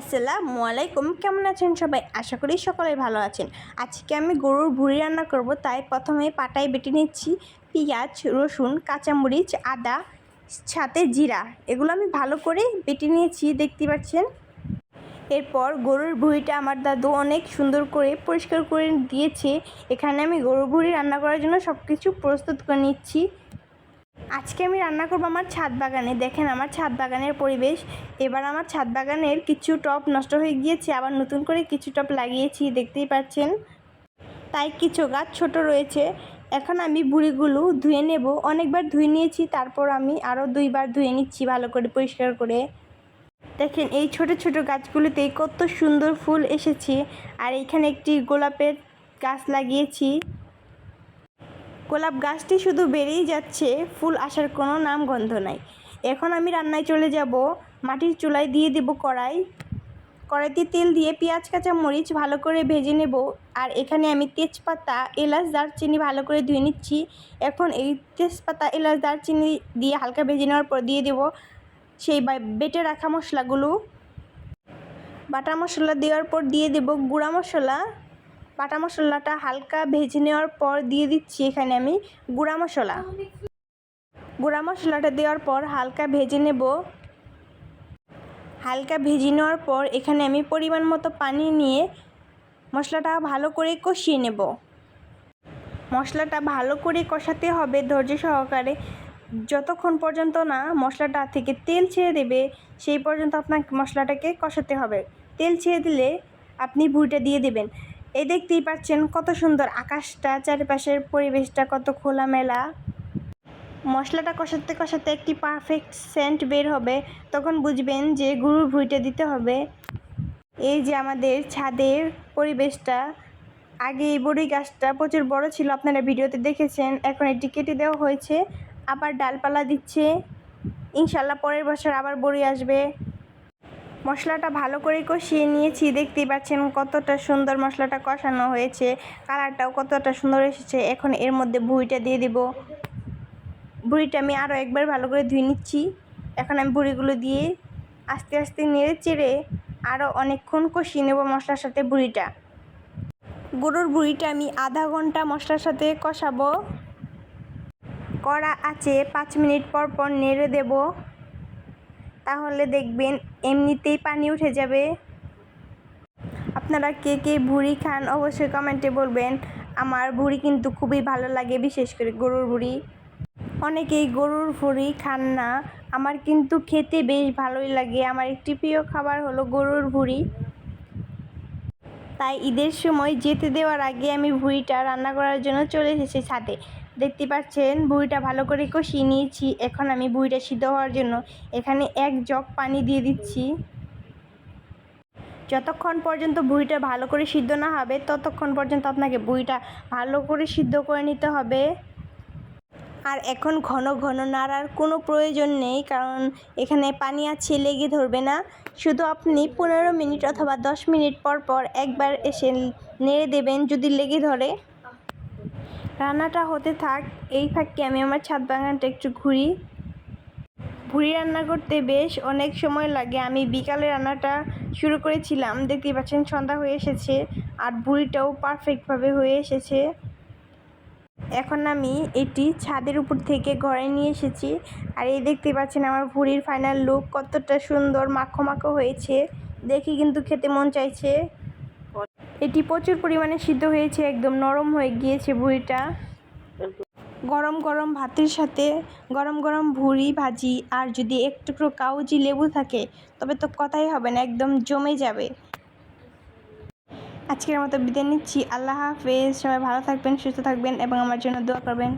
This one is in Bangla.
আসসালামু আলাইকুম, কেমন আছেন সবাই? আশা করি সকলে ভালো আছেন। আজকে আমি গরুর ভুড়ি রান্না করব, তাই প্রথমে পাটায় বেটে নিচ্ছি পেঁয়াজ, রসুন, কাঁচামরিচ, আদা, সাথে জিরা। এগুলো আমি ভালো করে বেটে নিয়েছি, দেখতে পাচ্ছেন? এরপর গরুর ভুঁড়িটা আমার দাদু অনেক সুন্দর করে পরিষ্কার করে দিয়েছে। এখানে আমি গরুর ভুঁড়ি রান্না করার জন্য সব কিছু প্রস্তুত করে নিচ্ছি। আজকে আমি রান্না করব আমার ছাদ বাগানে। দেখেন আমার ছাদ বাগানের পরিবেশ। এবার আমার ছাদ বাগানের কিছু টব নষ্ট হয়ে গিয়েছে, আবার নতুন করে কিছু টব লাগিয়েছি, দেখতেই পাচ্ছেন। তাই কিছু গাছ ছোট রয়েছে। এখন আমি বুড়িগুলো ধুয়ে নেব। অনেকবার ধুয়ে নিয়েছি, তারপর আমি আরও দুইবার ধুয়ে নিচ্ছি ভালো করে পরিষ্কার করে। দেখেন এই ছোট ছোট গাছগুলিতে কত সুন্দর ফুল এসেছে। আর এখানে একটি গোলাপের গাছ লাগিয়েছি। গোলাপ গাছটি শুধু বেড়েই যাচ্ছে, ফুল আসার কোনো নাম গন্ধ নাই। এখন আমি রান্নায় চলে যাব। মাটির চুলায় দিয়ে দেব কড়াই। কড়াইতে তেল দিয়ে পেঁয়াজ, কাঁচা মরিচ ভালো করে ভেজে নেব। আর এখানে আমি তেজপাতা, এলাচ, দারচিনি ভালো করে ধুয়ে নিচ্ছি। এখন এই তেজপাতা, এলাচ, দারচিনি দিয়ে হালকা ভেজে নেওয়ার পর দিয়ে দেব সেই বেটে রাখা মশলাগুলো। বাটা মশলা দেওয়ার পর দিয়ে দেব গুঁড়া মশলা। বাটা মশলাটা হালকা ভেজে নেওয়ার পর দিয়ে দিচ্ছি এখানে আমি গুঁড়া মশলা। গুঁড়া মশলাটা দেওয়ার পর হালকা ভেজে নেব। হালকা ভেজে নেওয়ার পর এখানে আমি পরিমাণ মতো পানি নিয়ে মশলাটা ভালো করে কষিয়ে নেব। মশলাটা ভালো করে কষাতে হবে ধৈর্য সহকারে। যতক্ষণ পর্যন্ত না মশলাটা থেকে তেল ছেড়ে দেবে, সেই পর্যন্ত আপনাকে মশলাটাকে কষাতে হবে। তেল ছেড়ে দিলে আপনি ভুঁড়িটা দিয়ে দেবেন। এই দেখতেই পাচ্ছেন কত সুন্দর আকাশটা, চারিপাশের পরিবেশটা কত খোলামেলা। মশলাটা কষাতে কষাতে একটি পারফেক্ট সেন্ট বের হবে, তখন বুঝবেন যে গরুর ভুঁইটা দিতে হবে। এই যে আমাদের ছাদের পরিবেশটা, আগে এই বড়ি গাছটা প্রচুর বড় ছিল, আপনারা ভিডিওতে দেখেছেন, এখন এটি কেটে দেওয়া হয়েছে, আবার ডালপালা দিচ্ছে। ইনশাল্লাহ পরের বছর আবার বড়ি আসবে। মশলাটা ভালো করে কষিয়ে নিয়েছি। দেখতেই পাচ্ছেন কতটা সুন্দর মশলাটা কষানো হয়েছে, কালারটাও কতটা সুন্দর এসেছে। এখন এর মধ্যে ভুঁড়িটা দিয়ে দিব। ভুঁড়িটা আমি আরও একবার ভালো করে ধুয়ে নিচ্ছি। এখন আমি বুড়িগুলো দিয়ে আস্তে আস্তে নেড়ে চেড়ে আরও অনেকক্ষণ কষিয়ে নেব মশলার সাথে বুড়িটা। গরুর বুড়িটা আমি আধা ঘণ্টা মশলার সাথে কষাবো। কড়া আছে, পাঁচ মিনিট পর পর নেড়ে দেব। তাহলে দেখবেন এমনিতেই পানি উঠে যাবে। আপনারা কে কে ভুড়ি খান অবশ্যই কমেন্টে বলবেন। আমার ভুড়ি কিন্তু খুবই ভালো লাগে, বিশেষ করে গরুর ভুড়ি। অনেকেই গরুর ভুড়ি খান না। আমার কিন্তু খেতে বেশ ভালোই লাগে। আমার একটি প্রিয় খাবার হলো গরুর ভুড়ি। তাই ঈদের সময় যেতে দেওয়ার আগে আমি ভুড়িটা রান্না করার জন্য চলে এসেছি ছাদে। দেখতে পাচ্ছেন, বুড়িটা ভালো করে কষিয়ে নিয়েছি। এখন আমি বুড়িটা সিদ্ধ হওয়ার জন্য এখানে এক জগ পানি দিয়ে দিচ্ছি। যতক্ষণ পর্যন্ত বুড়িটা ভালো করে সিদ্ধ না হবে, ততক্ষণ পর্যন্ত আপনাকে বুড়িটা ভালো করে সিদ্ধ করে নিতে হবে। আর এখন ঘন ঘন নাড়ার কোনো প্রয়োজন নেই, কারণ এখানে পানি আছে লেগে ধরবে না। শুধু আপনি পনেরো মিনিট অথবা দশ মিনিট পর পর একবার এসে নেড়ে দেবেন, যদি লেগে ধরে। রান্নাটা হতে থাক, এই ফাঁকে আমি আমার ছাদ বাগানটা একটু ঘুরি। ভুড়ি রান্না করতে বেশ অনেক সময় লাগে। আমি বিকালে রান্নাটা শুরু করেছিলাম দেখতে পাচ্ছেন সন্ধ্যা হয়ে এসেছে আর ভুড়িটাও পারফেক্টভাবে হয়ে এসেছে। এখন আমি এটি ছাদের উপর থেকে ঘরে নিয়ে এসেছি আর এই দেখতে পাচ্ছেন আমার ভুড়ির ফাইনাল লুক কতটা সুন্দর, মাখো মাখো হয়েছে। দেখি কিন্তু খেতে মন চাইছে। এটি প্রচুর পরিমাণে সিদ্ধ হয়েছে, একদম নরম হয়ে গিয়েছে ভুঁড়িটা। গরম গরম ভাতের সাথে গরম গরম ভুঁড়ি ভাজি আর যদি একটু কাউজি লেবু থাকে, তবে তো কথাই হবে না, একদম জমে যাবে। আজকের মতো বিদায় নিচ্ছি। আল্লাহ হাফেজ। সবাই ভালো থাকবেন, সুস্থ থাকবেন এবং আমার জন্য দোয়া করবেন।